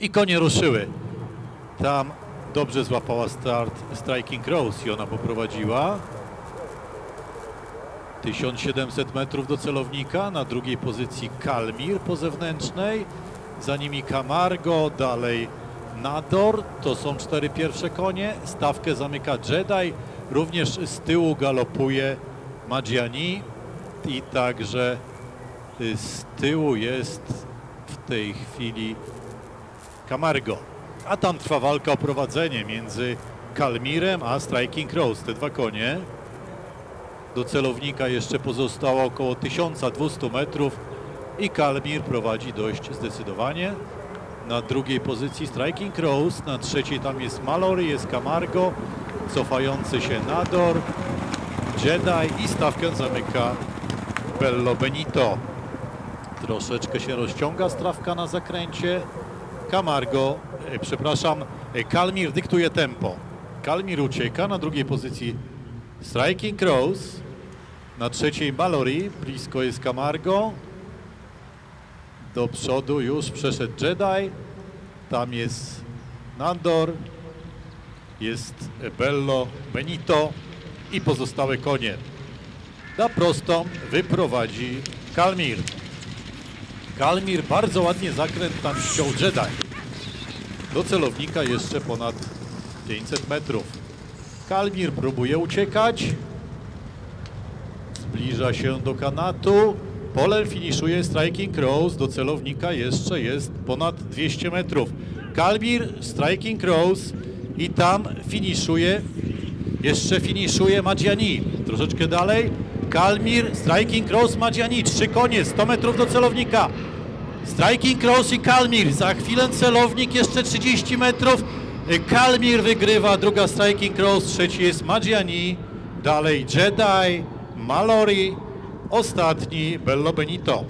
I konie ruszyły. Tam dobrze złapała start Striking Rose i ona poprowadziła. 1700 metrów do celownika, na drugiej pozycji Kalmir po zewnętrznej, za nimi Camargo, dalej Nador, to są cztery pierwsze konie, stawkę zamyka Jedi, również z tyłu galopuje Maggiani i także y, z tyłu jest w tej chwili Camargo. A tam trwa walka o prowadzenie między Kalmirem a Striking Rose, te dwa konie. Do celownika jeszcze pozostało około 1200 metrów i Kalmir prowadzi dość zdecydowanie. Na drugiej pozycji Striking Rose, na trzeciej tam jest Mallory, jest Camargo, cofający się Nador, Jedi i stawkę zamyka Bello Benito. Troszeczkę się rozciąga strawka na zakręcie. Camargo, e, przepraszam, e, Kalmir dyktuje tempo. Kalmir ucieka, na drugiej pozycji Striking Rose, na trzeciej Mallory, blisko jest Camargo. Do przodu już przeszedł Jedi, tam jest Nandor, jest Bello Benito i pozostałe konie. Na prostą wyprowadzi Kalmir. Kalmir bardzo ładnie zakręt tam ściął Jedi. Do celownika jeszcze ponad 500 metrów. Kalmir próbuje uciekać. Zbliża się do kanatu. Polen finiszuje Striking Rose. Do celownika jeszcze jest ponad 200 metrów. Kalmir, Striking Rose i tam finiszuje. Jeszcze finiszuje Maggiani. Troszeczkę dalej. Kalmir, Striking Rose, Maggiani. Trzy konie, 100 metrów do celownika. Striking Rose i Kalmir. Za chwilę celownik, jeszcze 30 metrów. Kalmir wygrywa, druga Striking Rose, trzeci jest Maggiani. Dalej Jedi, Mallory, ostatni Bello Benito.